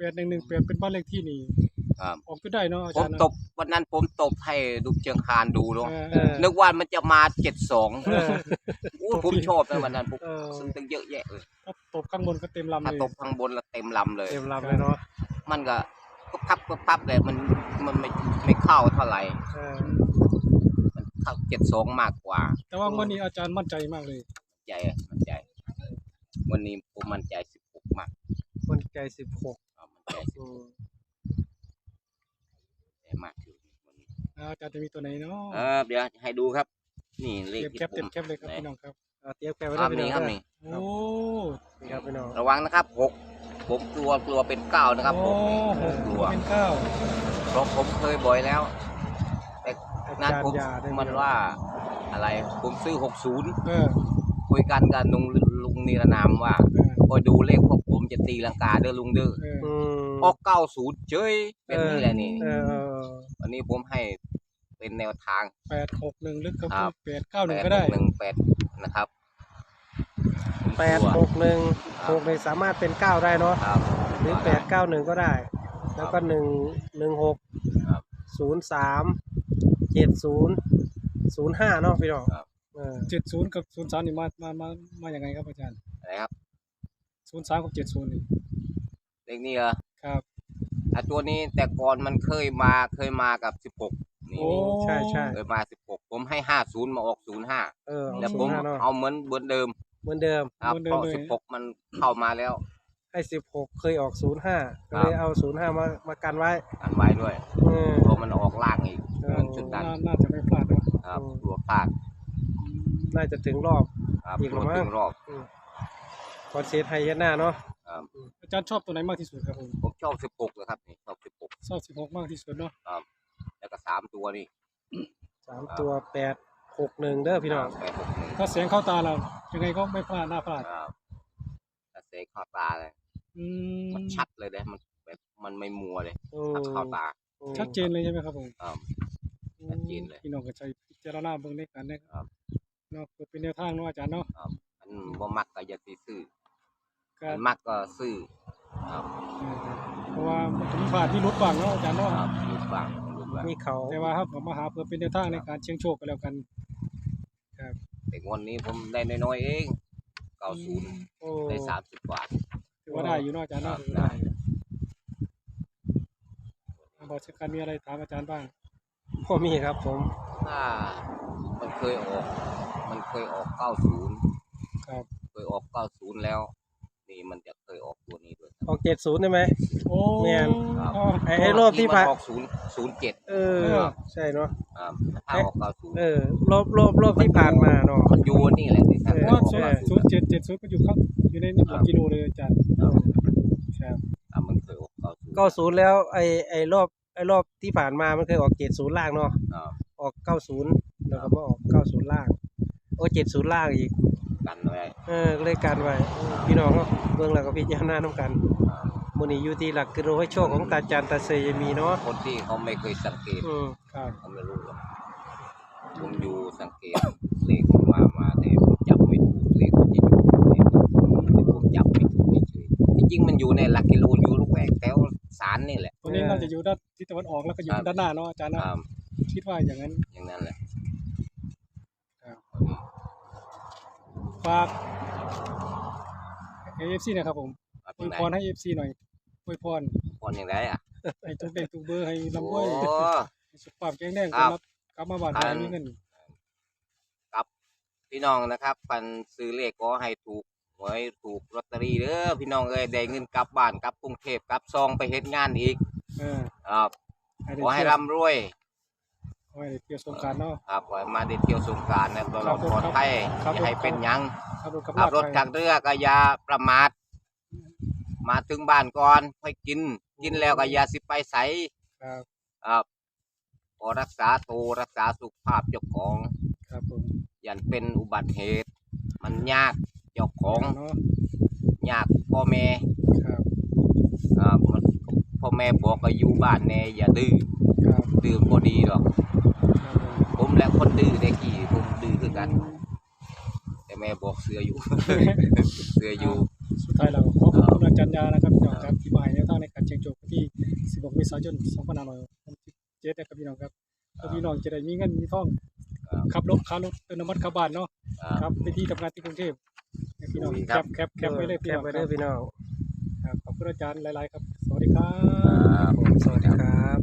แปดหนึ่งหนึ่งแปดเป็นบ้านเลขที่นี่ครับ ออกก็ได้เนาะอาผมจารย์เนาะตบวันนั้นผมตบให้ดูเชียงคานดูเนาะเออเออ นึกว่ามันจะมาเจ็ดสองเออ อู้ผมชอบนะวันนั้นผมเออ ซึ่งตั้งเยอะแยะเลยถ้าตบข้างบนก็เต็มลำถ้าเลยตบข้างบนแล้วเต็มลำเลย เต็มลำเลยเนาะมันก็ก็พับก็พับเลยมันมันไม่ไม่เข้าเท่าไหร่ เออมันเข้าเจ็ดสองมากกว่าแต่ว่างวันนี้อาจารย์มั่นใจมากเลย ใจอะมั่นใจ วันนี้ผมมั่นใจสิบหกมากคนใจสิบหก อ่ามั่นใจอืมใจมากคือวันนี้อาจารย์จะมีตัวไหนเนาะเออเดี๋ยวให้ดูครับ นี่เลขเตรียมที่แคปผเตรียมมแคปเลยครับพี่น้องครับเอาเตรียมแกไว้คได้รับพี่น้นี่องครับเด้อนี่โอ้นี่ครับพี่น้องระวังนะครับหกผมกลัวกลัวเป็นเก้านะครับผโอ้มโหกลัวเป็นเก้าเพราะผมเคยบ่อยแล้วแต่อานั้นจารผมย์ยาได้ไหมันว่าอะไรผมซื้อหกศูนย์เออคุยกันกับลุงลุงนิรนามว่าเออคอยดูเลขพวกผมจะตีลังกาเด้อลุงเด้อ เออ อืมออกเก้าศูนย์เจ้ยเป็นนี่แหละนี่เออเออวันนี้ผมให้เป็นแนวทางแปดหกหนึ่งลึกก็ครัคืบอแปดเก้าหนึ่งแปก็ได้หนึ่งแปดนะครับแปดหกหนึ่งหกเลยสามารถเป็นเก้าได้เนาะครับหรือแปดเก้าหนึ่งก็ได้ แล้วก็หนึ่งหนึ่งหกครับศูนย์สามเจ็ดศูนย์ศูนย์ห้าเนาะพี่น้องครับเออเจ็ดศูนย์กับศูนย์สามนี่มามามามาอย่างไงครับอาจารย์อะไรครับศูนย์สามกับเจ็ดศูนย์นี่เลขนี้เหรอครับ อะตัวนี้แต่ก่อนมันเคยมาเคยมากับสิบหกนี่โอ้ใช่ใช่ เคยมาสิบหกผมให้ห้าศูนย์มาออกศูนย์ห้าเออแล้วศูผนมย์ห้าเนาะเอาเหมือนเหมือนเดิมเหมือนเดิมครับเหมือนเดิเพมราะเลยสิบหกมันเข้ามาแล้ว ให้สิบหกเคยออกศูนย์ห้าครัก็บเลยเอาศูนย์ห้ามามากันไว้อันไว้ด้วยเออ เพราะมันออกล่างอีกเออเหมือนชุดนั้นน่าน่าจะไม่พลาดเนาะครับอืมกลัวพลาดน่าจะถึงรอบ ครับอีกกลัวแล้วมั้ง ถึงรอบ คอนเสิร์ตไฮเฮดหน้าเนาะครับอา จารย์ชอบตัวไหนมากที่สุดครับผมผมชอบสิบหกเลยครับนี่ชอบสิบหกชอบสิบหกมากที่สุดเนาะแล้วก็สามตัวนี่สามตัวแปดหกหนึ่งเด้อพี่น้องแปดหกหนึ่งถ้าเสียงเข้าตาเรายังไงก็ไม่พลาดน่าพลาดครับถ้าเสกเข้าตาเลยอืมมันชัดเลยนะมันแบบมันไม่มัวเลยอืถ้าเข้าตามชัดเจนเลยใช่ไหมครับผมครับชัดเจนเลยพี่น้องก็ใช้พิจารณาเบิ่งในการนะคครัรับบเนาะเพื่อเป็นแนวทางเนาะอาจารย์เนาะมันบ่มักก็อย่าสิซื้อก็มันมักก็ซื้อ ครับเออเพราะว่ามันจะมีพลาดที่รุดบ้างเนาะอาจารย์เนาะครับรูปบ้างรูปบ้างมีเขาแต่ว่าครับผมมาหาเพื่อเป็นแนวทางในการเชียงโชคกันแล้วกัน แต่งวันนี้ผมได้น้อยๆเองเก้าศูนย์โอ้ได้สามสิบบาท ถือว่าได้อยู่เนาะอาจารย์เนาะครับถือว่าได้บอกชักการมีอะไรถามอาจารย์บ้างพ่อมีครับผมถ้ามันเคยออก มันเคยออกเก้าศูนย์ครับ เคยออกเก้าศูนย์แล้ว นี่มันจะเคยออกตัวนี้ด้วยครับออกเจ็ดศูนย์ได้ไหม โอ้แม่น ครับ อ๋อไอ้ไอ้รอบที่มัผ่านออกศูนย์ศูนย์เจ็ดเออเออใช่เนาะครับถ้าออกเก้าศูนย์เออ รอบรอบรอบที่ผ่านมาเนาะ มันอยู่นี่แหละที่ท่านเออเพราะว่าออกศูนย์ศูนย์เจ็ดเจ็ดศูนย์ก็อยู่ครับอยู่ในนี่หลักกิโลเลยอาจารย์ครับอะมันเคยออกเก้าศูนย์เก้าศูนย์แล้วไอ้ไอ้รอบไอ้รอบที่ผ่านมามันเคยออกเจ็ดศูนย์ล่างเนาะครับออกเก้าศูนย์แล้วก็มาออกเก้าศูนย์ล่าง โอ้เจ็ดศูนย์ล่างอีก กันไว้เออก็เลยกันไว้พี่น้องเนาะเบื้องหลังกับพี่เจ้าหน้าน้ำกันครับมูนี่อยู่ที่หลักกิโลให้โชคของตาจันตาเซยมีเนาะคนที่เขาไม่เคยสังเกตอืมครับเขาไม่รู้หรอกผมอยู่สังเกตเลขมันมามาแต่ผมจับไม่ถูกเลขมันจะอยู่เลขผมจับไม่ถูกเฉยๆที่จริงมันอยู่ในหลักกิโลอยู่ลูกแหวกแถวสารนี่แหละตัวนี้น่าจะอยู่ด้านทิศตะวันออกแล้วก็อยู่ครับด้านหน้าเนาะอาจารย์คเนาะรับคิดว่าอย่างนั้นอย่างนั้นแหละ ฝากเอฟซีนะครับผมเอาอที่วยไหนพรให้เอฟซีหน่อยอวยพรพรอย่างไรอะให้ทุกเด็กทุกเบอร์ให้โอ้ลำด้วยให้สุขภาพแข็งแรงครับรับกลับมาบ้านอันให้มีเงินพี่น้องนะครับปันซื้อเลขก็ให้ถูกหวยถูกลอตเตอรี่เด้อพี่น้องเอ้ยได้เงินกลับบ้านกลับกรุงเทพกลับซองไปเฮ็ดงานอีกเออครับให้ได้ขอให้เที่ยวร่ำรวยขอให้ ได้เที่ยวสงกรารเนาะ ครับขอให้มาได้เที่ยวสงกรารนะตลอดครับปลอดภัยครับ อย่าให้เป็นหยังขับรถกับขับรถลาทางเรือก็อย่าประมาทมาถึงบ้านก่อนค่อยกิน กินแล้วก็อย่าสิไปใสครับครับขอรักษาตัวรักษาสุขภาพเจ้าของครับผมอย่าเป็นอุบัติเหตุ มันยากเจ้าของเนาะยากพ่อแม่ครับครับมันพ่อแม่บอกก็อยู่บ้านแน่อย่าดื้อครับดื้อบ่ดีหรอกครับผมผม และคนดื้อได้กี่ผมดื้อคือกัน แต่แม่บอกเสืออยู่ เสืออยู่ สุดท้ายเราขอขอบคุณอาจารย์ยานะครับที่ออกจากที่มาให้แนวทางในการเช็คโชควันที่ 16เมษายน2567นะครับพี่น้องครับแล้วพี่น้องจะได้มีเงินมีทองครับขับรถค่ารถเติมน้ำมันเข้าบ้านเนาะคครัรับบไปที่ทำงานที่กรุงเทพเนี่ยพี่น้องลุยแคครับปแคปแคปไว้เลยพี่แคน้ปองไว้คเด้รัอบพี่น้องครับขอบคุณอาจารย์หลาย ๆ ครับ สวัสดีครัครับบผมสวัสดีครับ